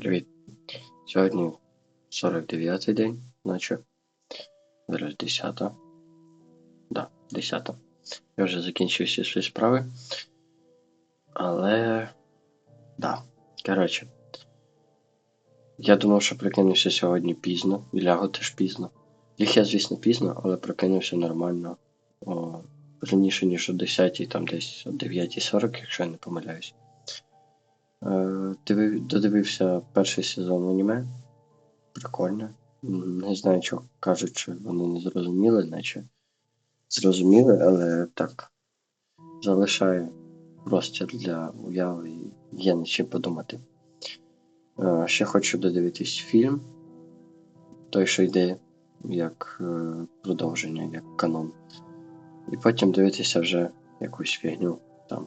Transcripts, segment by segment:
Привіт. Сьогодні 49-й день, наче. Зараз 10. Да, 10. Я вже закінчив всі свої справи. Але. Да. Коротше. Я думав, що прокинувся сьогодні пізно, і лягу теж пізно. Їх я, звісно, пізно, але прокинувся нормально. О, раніше, ніж о 10 там десь о 9.40, якщо я не помиляюсь. Е, дивив, додивився перший сезон аніме. Прикольно. Не знаю, чого кажуть, що вони не зрозуміли, наче зрозуміли, але так залишає простір для уяви і є над чим подумати. Е, Ще хочу додивитись фільм. Той, що йде як е, продовження, як канон. І потім дивитися вже якусь фігню там.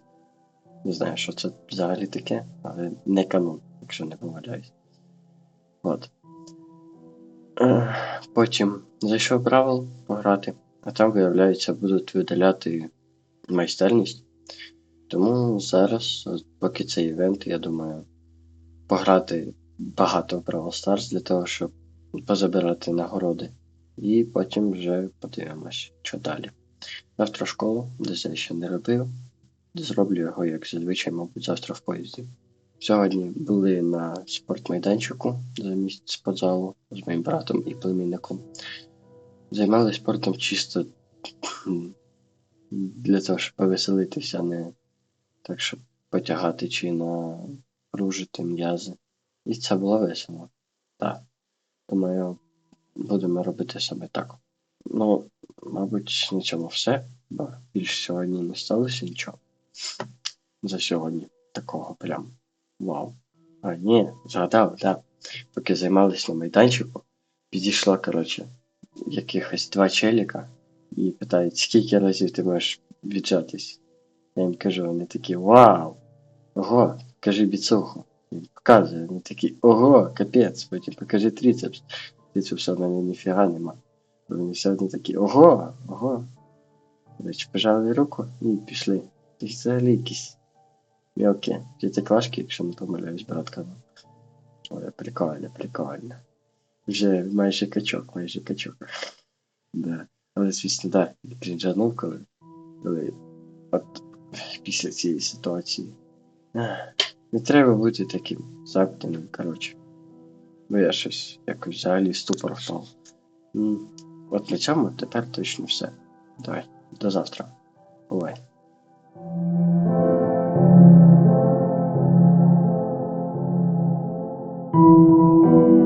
Не знаю, що це взагалі таке, але не канон, якщо не помиляюсь. От. Е, Потім зайшов правил пограти, а там, виявляється, будуть видаляти майстерність. Тому зараз, поки цей івент, я думаю, пограти багато в Brawl Stars для того, щоб позабирати нагороди. І потім вже подивимось, що далі. Завтра школу, десь я ще не робив. Зроблю його, як зазвичай, мабуть, завтра в поїзді. Сьогодні були на спортмайданчику замість спортзалу з моїм братом і племінником. Займалися спортом чисто для того, щоб повеселитися, а не так, щоб потягати чи напружити м'язи. І це було весело. Так. Думаю, будемо робити саме так. Ну, мабуть, на цьому все, бо більше сьогодні не сталося нічого. За сьогодні такого прям вау. А, ні, згадав, так. Поки займались на майданчику, підійшла, коротше, якихось два челіка і питають, скільки разів ти можеш віджатись. Я їм кажу, вони такі вау! Ого, покажи біцуху. Він показує, вони такі, ого, капець, потім покажи трицепс. Трицепса в мене ніфіга нема. Вони все одно такі, ого, ого. Коротше, пожали руку і пішли. Ти взагалі якісь мелкі п'ятиклашки, якщо не помиляюсь, братка. Ой, прикольно, прикольно. Вже майже качок, майже качок. Да. Але, звісно, да, крінжанув, коли, коли от після цієї ситуації. Не треба бути таким замкненим, коротше. Ну я щось якось взагалі ступор впав. От на цьому тепер точно все. Давай, до завтра. Бувай. Thank you.